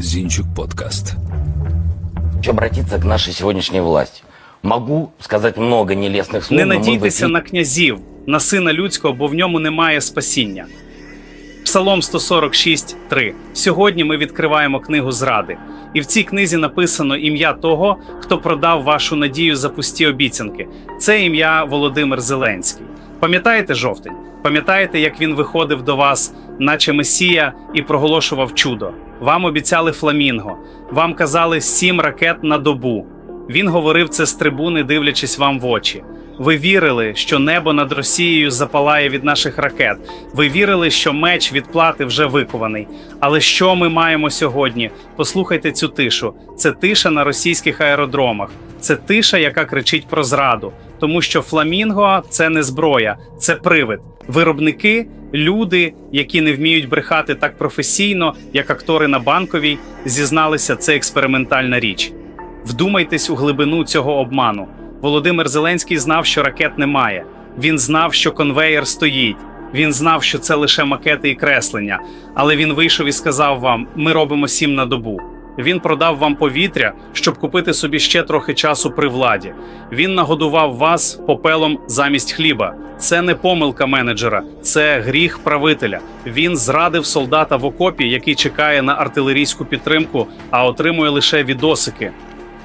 Зінчук подкаст. Хочу обратиться к нашей сегодняшней власти. Могу сказать много нелестных слов, Не но мы в надійтеся эфире- на князів, на сина людського, бо в ньому немає спасіння. Псалом 146.3. Сьогодні ми відкриваємо книгу зради. І в цій книзі написано ім'я того, хто продав вашу надію за пусті обіцянки. Це ім'я Володимир Зеленський. Пам'ятаєте жовтень? Пам'ятаєте, як він виходив до вас, наче месія, і проголошував чудо? Вам обіцяли фламінго, вам казали сім ракет на добу. Він говорив це з трибуни, дивлячись вам в очі. Ви вірили, що небо над Росією запалає від наших ракет. Ви вірили, що меч відплати вже викований. Але що ми маємо сьогодні? Послухайте цю тишу. Це тиша на російських аеродромах. Це тиша, яка кричить про зраду. Тому що фламінго це не зброя, це привид. Виробники, люди, які не вміють брехати так професійно, як актори на банковій, зізналися, це експериментальна річ. Вдумайтесь у глибину цього обману. Володимир Зеленський знав, що ракет немає. Він знав, що конвеєр стоїть. Він знав, що це лише макети і креслення. Але він вийшов і сказав вам: ми робимо сім на добу. Він продав вам повітря, щоб купити собі ще трохи часу при владі. Він нагодував вас попелом замість хліба. Це не помилка менеджера, це гріх правителя. Він зрадив солдата в окопі, який чекає на артилерійську підтримку, а отримує лише відосики.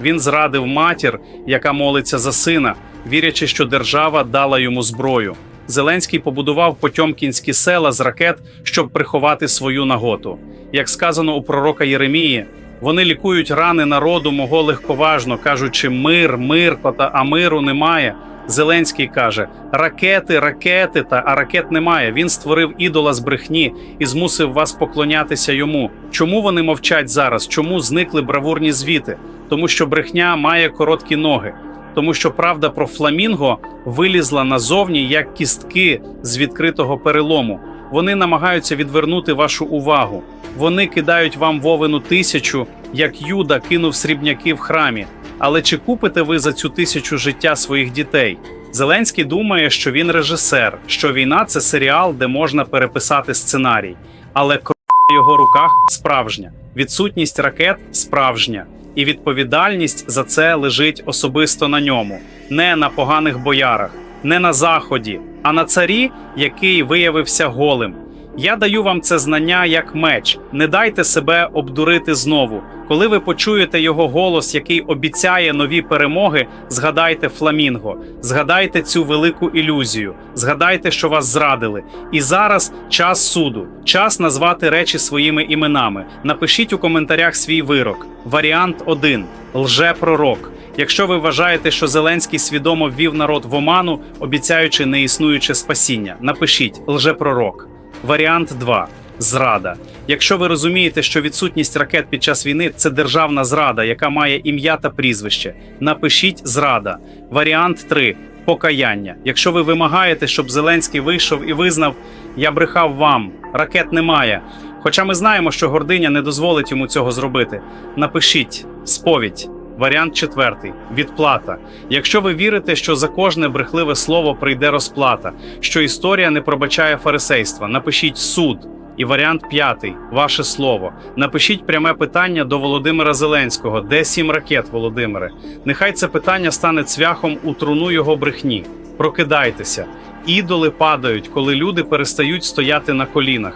Він зрадив матір, яка молиться за сина, вірячи, що держава дала йому зброю. Зеленський побудував потьомкінські села з ракет, щоб приховати свою наготу. Як сказано у пророка Єремії, вони лікують рани народу мого легковажно, кажучи мир, мир, кота, а миру немає. Зеленський каже: ракети, ракети, та а ракет немає. Він створив ідола з брехні і змусив вас поклонятися йому. Чому вони мовчать зараз? Чому зникли бравурні звіти? Тому що брехня має короткі ноги. Тому що правда про фламінго вилізла назовні як кістки з відкритого перелому. Вони намагаються відвернути вашу увагу. Вони кидають вам вовину тисячу, як Юда кинув срібняки в храмі. Але чи купите ви за цю тисячу життя своїх дітей? Зеленський думає, що він режисер, що війна це серіал, де можна переписати сценарій. Але кров на його руках справжня, відсутність ракет справжня, і відповідальність за це лежить особисто на ньому, не на поганих боярах, не на заході, а на царі, який виявився голим. Я даю вам це знання як меч. Не дайте себе обдурити знову. Коли ви почуєте його голос, який обіцяє нові перемоги, згадайте фламінго, згадайте цю велику ілюзію, згадайте, що вас зрадили. І зараз час суду, час назвати речі своїми іменами. Напишіть у коментарях свій вирок. Варіант 1. лже-пророк. Якщо ви вважаєте, що Зеленський свідомо ввів народ в оману, обіцяючи неіснуюче спасіння, напишіть лже-пророк. Варіант 2. Зрада. Якщо ви розумієте, що відсутність ракет під час війни це державна зрада, яка має ім'я та прізвище, напишіть зрада. Варіант 3. Покаяння. Якщо ви вимагаєте, щоб Зеленський вийшов і визнав, я брехав вам, ракет немає. Хоча ми знаємо, що гординя не дозволить йому цього зробити. Напишіть сповідь. Варіант четвертий відплата. Якщо ви вірите, що за кожне брехливе слово прийде розплата, що історія не пробачає фарисейства, напишіть суд. І варіант п'ятий ваше слово. Напишіть пряме питання до Володимира Зеленського. Де сім ракет, Володимире? Нехай це питання стане цвяхом у труну його брехні. Прокидайтеся. Ідоли падають, коли люди перестають стояти на колінах.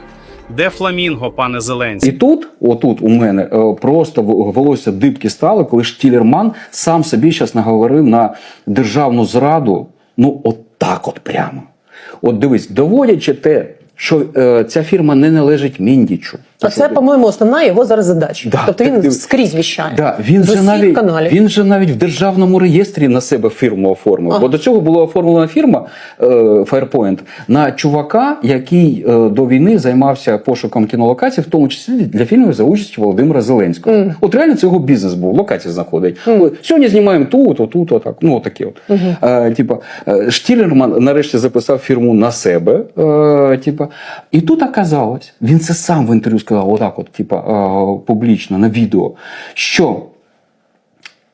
Де фламінго, пане І тут, отут у мене е, просто волосся дибки стало, коли Штілерман сам собі зараз наговорив на державну зраду. Ну, от так от прямо. От дивись, доводячи те, що е, ця фірма не належить Міндічу. А це, по-моєму, основна його зараз задача. Да, тобто він ти- скрізь віщає. Да, він, же навіть, каналів. він же навіть в державному реєстрі на себе фірму оформив. Ага. Бо до цього була оформлена фірма е, Firepoint на чувака, який е, до війни займався пошуком кінолокацій, в тому числі для фільмів за участю Володимира Зеленського. Мгм. От реально це його бізнес був, локації знаходить. Ой, Сьогодні знімаємо тут, отут, отак. Ну, отакі от. Е, типа, е, Штілерман нарешті записав фірму на себе. Е, типа, і тут оказалось, він це сам в інтерв'ю сказав, отак, от, типа, е, публічно на відео, що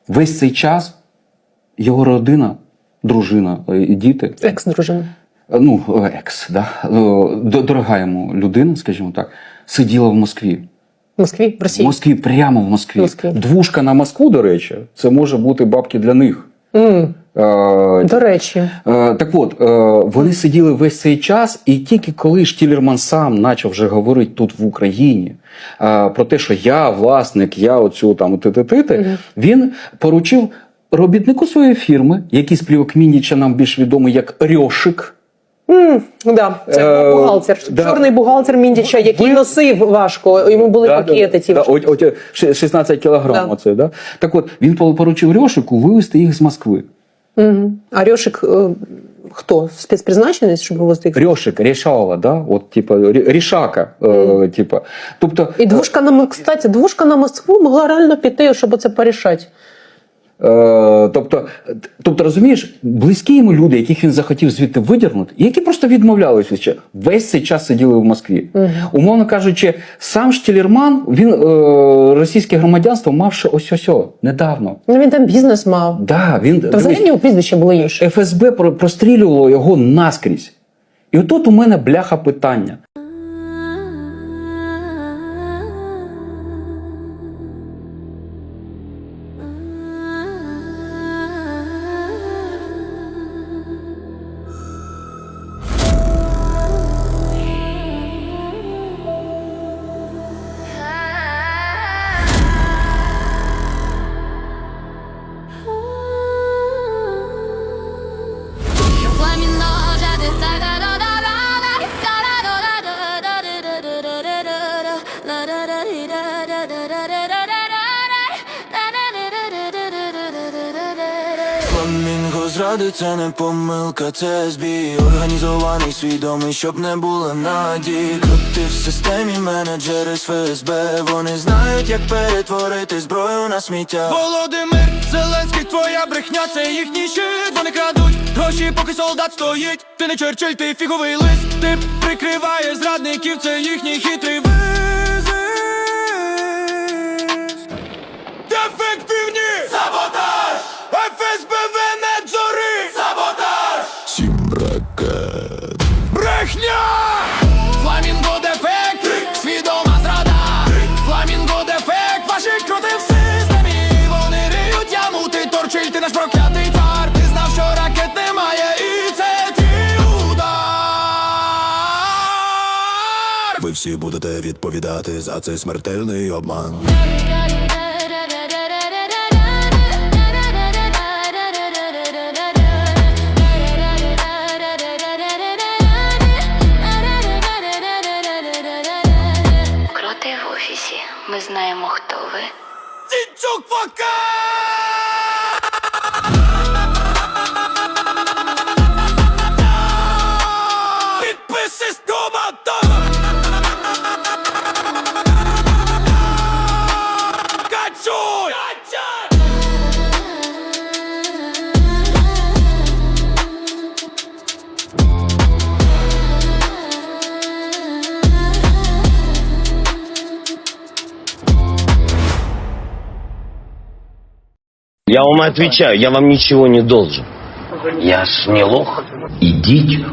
весь цей час його родина, дружина е, і діти, Екс-дружина. е, ну, екс, да, дорога йому людина, скажімо так, сиділа в Москві. В Москві, в В Москві, прямо в Москві. Москві. Двушка на Москву, до речі, це може бути бабки для них. Е, До речі. Е, Так от, е, вони сиділи весь цей час, і тільки коли Штілерман сам почав вже говорити тут в Україні е, про те, що я власник, я оцю там ти-ти-ти, він поручив робітнику своєї фірми, який з плівок Мініча нам більш відомий як Рьошик. М, да, це Е, бухгалтер. да. Чорний бухгалтер Міндіча, який носив важко. Йому були Да, пакети. ті да, от, от, 16 кілограм. Да. Оце, да? Так от, він поручив Рьошику вивезти їх з Москви. Мгм. А Рьошик э, хто? Спецпризначенность, щоб вивозити їх? Рьошик, рішала, да? от, типа, рі- рішака. Е, типа. Тобто, І двушка на кстати, двушка на Москву могла реально піти, щоб це порішати. Е, тобто, тобто, розумієш, близькі йому люди, яких він захотів звідти видірнути, які просто відмовлялися ще весь цей час сиділи в Москві. Умовно кажучи, сам Штілерман, він е, російське громадянство мав ще ось ось недавно. Ну він там бізнес мав. Да, він Та взагалі нього прізвище було інше. ФСБ про- прострілювало його наскрізь. І отут у мене бляха питання. Зради це не помилка, це збій Організований, свідомий, щоб не було надій. Крути в системі менеджери з ФСБ. Вони знають, як перетворити зброю на сміття. Володимир Зеленський, твоя брехня, це їхній щит. Вони крадуть гроші, поки солдат стоїть. Ти не Черчилль, ти фіговий лист. Ти прикриваєш зрадників, це їхній хитрий визис всі будете відповідати за цей смертельний обман. Кроти в офісі. Ми знаємо, хто ви. Дідчук пока! Я вам отвечаю, я вам ничего не должен. Я ж не лох. Идите